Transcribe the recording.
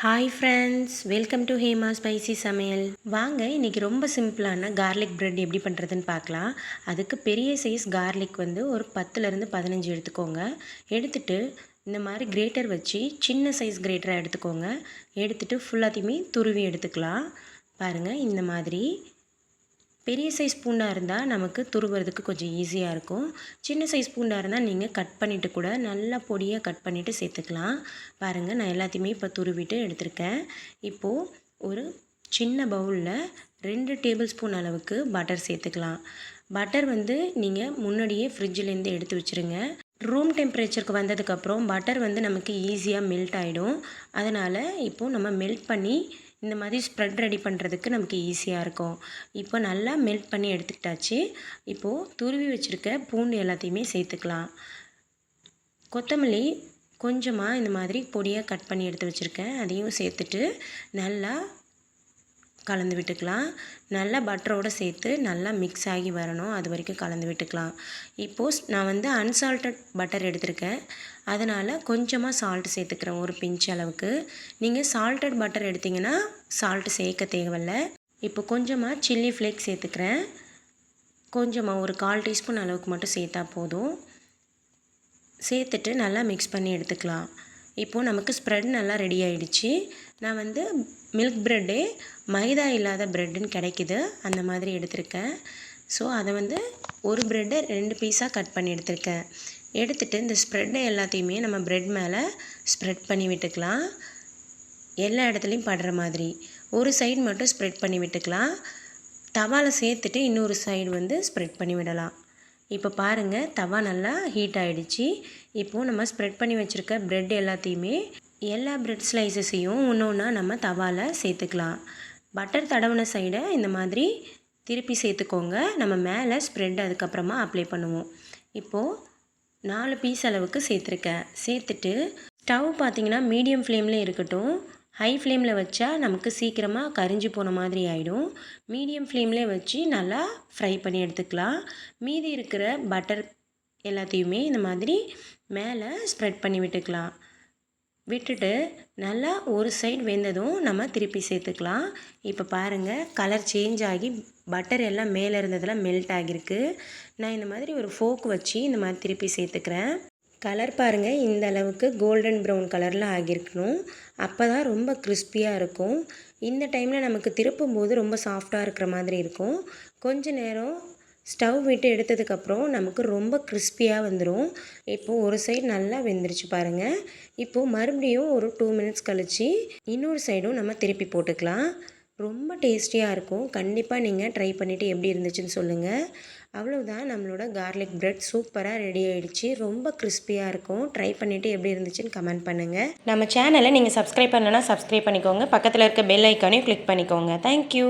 Hi friends welcome to Hema spicy சமையல் வாங்க இன்றைக்கி ரொம்ப சிம்பிளான கார்லிக் ப்ரெட் எப்படி பண்ணுறதுன்னு பார்க்கலாம். அதுக்கு பெரிய சைஸ் கார்லிக் வந்து ஒரு பத்துலேருந்து பதினஞ்சு எடுத்துக்கோங்க. எடுத்துட்டு இந்த மாதிரி கிரேட்டர் வச்சு சின்ன சைஸ் கிரேட்டராக எடுத்துக்கோங்க. எடுத்துகிட்டு ஃபுல்லாத்தையுமே துருவி எடுத்துக்கலாம். பாருங்கள் இந்த மாதிரி பெரிய சைஸ் பூண்டாக இருந்தால் நமக்கு துருவுறதுக்கு கொஞ்சம் ஈஸியாக இருக்கும். சின்ன சைஸ் பூண்டாக இருந்தால் நீங்கள் கட் பண்ணிவிட்டு கூட நல்லா பொடியாக கட் பண்ணிவிட்டு சேர்த்துக்கலாம். பாருங்கள் நான் எல்லாத்தையுமே இப்போ துருவிட்டு எடுத்திருக்கேன். இப்போது ஒரு சின்ன பவுலில் ரெண்டு டேபிள் ஸ்பூன் அளவுக்கு பட்டர் சேர்த்துக்கலாம். பட்டர் வந்து நீங்கள் முன்னாடியே ஃப்ரிட்ஜிலேருந்து எடுத்து வச்சுருங்க. ரூம் டெம்பரேச்சருக்கு வந்ததுக்கப்புறம் பட்டர் வந்து நமக்கு ஈஸியாக மெல்ட் ஆகிடும் அதனால் இப்போது நம்ம மெல்ட் பண்ணி இந்த மாதிரி ஸ்ப்ரெட் ரெடி பண்ணுறதுக்கு நமக்கு ஈஸியாக இருக்கும். இப்போ நல்லா மெல்ட் பண்ணி எடுத்துக்கிட்டாச்சு. இப்போது துருவி வச்சுருக்க பூண்டு எல்லாத்தையுமே சேர்த்துக்கலாம். கொத்தமல்லி கொஞ்சமாக இந்த மாதிரி பொடியாக கட் பண்ணி எடுத்து வச்சுருக்கேன். அதையும் சேர்த்துட்டு நல்லா கலந்து விட்டுக்கலாம். நல்லா பட்டரோடு சேர்த்து நல்லா மிக்ஸ் ஆகி வரணும். அது வரைக்கும் கலந்து விட்டுக்கலாம். இப்போது நான் வந்து அன்சால்ட்டட் பட்டர் எடுத்திருக்கேன். அதனால் கொஞ்சமாக சால்ட் சேர்த்துக்கிறேன். ஒரு பிஞ்ச் அளவுக்கு. நீங்கள் சால்ட்டட் பட்டர் எடுத்திங்கன்னா சால்ட்டு சேர்க்க தேவையில்ல. இப்போ கொஞ்சமாக சில்லி ஃப்ளேக் சேர்த்துக்கிறேன். கொஞ்சமாக ஒரு கால் டீஸ்பூன் அளவுக்கு மட்டும் சேர்த்தா போதும். சேர்த்துட்டு நல்லா மிக்ஸ் பண்ணி எடுத்துக்கலாம். இப்போது நமக்கு ஸ்ப்ரெட் நல்லா ரெடி ஆகிடுச்சு நான் வந்து மில்க் ப்ரெட்டே மைதா இல்லாத ப்ரெட்டுன்னு கிடைக்கிது. அந்த மாதிரி எடுத்திருக்கேன். ஸோ அதை வந்து ஒரு ப்ரெட்டை ரெண்டு பீஸாக கட் பண்ணி எடுத்திருக்கேன். எடுத்துகிட்டு இந்த ஸ்ப்ரெட்டை எல்லாத்தையுமே நம்ம ப்ரெட் மேலே ஸ்ப்ரெட் பண்ணி விட்டுக்கலாம். எல்லா இடத்துலையும் படுற மாதிரி. ஒரு சைடு மட்டும் ஸ்ப்ரெட் பண்ணி விட்டுக்கலாம். தவாவில் சேர்த்துட்டு இன்னொரு சைடு வந்து ஸ்ப்ரெட் பண்ணி விடலாம். இப்போ பாருங்கள் தவா நல்லா ஹீட் ஆகிடுச்சி இப்போது நம்ம ஸ்ப்ரெட் பண்ணி வச்சுருக்க ப்ரெட் எல்லாத்தையுமே எல்லா ப்ரெட் ஸ்லைசஸையும் ஒன்று ஒன்றா நம்ம தவாவில் சேர்த்துக்கலாம். பட்டர் தடவின சைடை இந்த மாதிரி திருப்பி சேர்த்துக்கோங்க. நம்ம மேலே ஸ்ப்ரெட் அதுக்கப்புறமா அப்ளை பண்ணுவோம். இப்போது நாலு பீஸ் அளவுக்கு சேர்த்துருக்கேன். சேர்த்துட்டு ஸ்டவ் பார்த்திங்கன்னா மீடியம் ஃப்ளேமில் இருக்கட்டும். ஹை ஃப்ளேமில் வச்சா நமக்கு சீக்கிரமாக கரிஞ்சு போன மாதிரி ஆகிடும் மீடியம் ஃப்ளேம்லேயே வச்சு நல்லா ஃப்ரை பண்ணி எடுத்துக்கலாம். மீதி இருக்கிற பட்டர் எல்லாத்தையுமே இந்த மாதிரி மேலே ஸ்ப்ரெட் பண்ணி விட்டுக்கலாம். விட்டுட்டு நல்லா ஒரு சைடு வெந்ததும் நம்ம திருப்பி சேர்த்துக்கலாம். இப்போ பாருங்கள் கலர் சேஞ்ச் ஆகி பட்டர் எல்லாம் மேலே இருந்ததெல்லாம் மெல்ட் ஆகிருக்கு நான் இந்த மாதிரி ஒரு ஃபோக் வச்சு இந்த மாதிரி திருப்பி சேர்த்துக்கிறேன். கலர் பாருங்கள் இந்த அளவுக்கு கோல்டன் ப்ரௌன் கலரில் ஆகியிருக்கணும். அப்போ தான் ரொம்ப கிறிஸ்பியாக இருக்கும். இந்த டைமில் நமக்கு திருப்பும் போது ரொம்ப சாஃப்டாக இருக்கிற மாதிரி இருக்கும். கொஞ்ச நேரம் ஸ்டவ் விட்டு எடுத்ததுக்கப்புறம் நமக்கு ரொம்ப கிறிஸ்பியாக வந்துடும் இப்போது ஒரு சைடு நல்லா வெந்துருச்சு பாருங்கள் இப்போது மறுபடியும் ஒரு டூ மினிட்ஸ் கழித்து இன்னொரு சைடும் நம்ம திருப்பி போட்டுக்கலாம். ரொம்ப டேஸ்டியாக இருக்கும். கண்டிப்பாக நீங்கள் ட்ரை பண்ணிவிட்டு எப்படி இருந்துச்சுன்னு சொல்லுங்கள் அவ்வளோதான் நம்மளோட கார்லிக் ப்ரெட் சூப்பராக ரெடி ஆகிடுச்சு ரொம்ப கிறிஸ்பியாக இருக்கும். ட்ரை பண்ணிவிட்டு எப்படி இருந்துச்சுன்னு கமெண்ட் பண்ணுங்கள் நம்ம சேனலை நீங்கள் சப்ஸ்கிரைப் பண்ணலன்னா சப்ஸ்கிரைப் பண்ணிக்கோங்க. பக்கத்தில் இருக்க பெல் ஐக்கானையும் கிளிக் பண்ணிக்கோங்க. தேங்க்யூ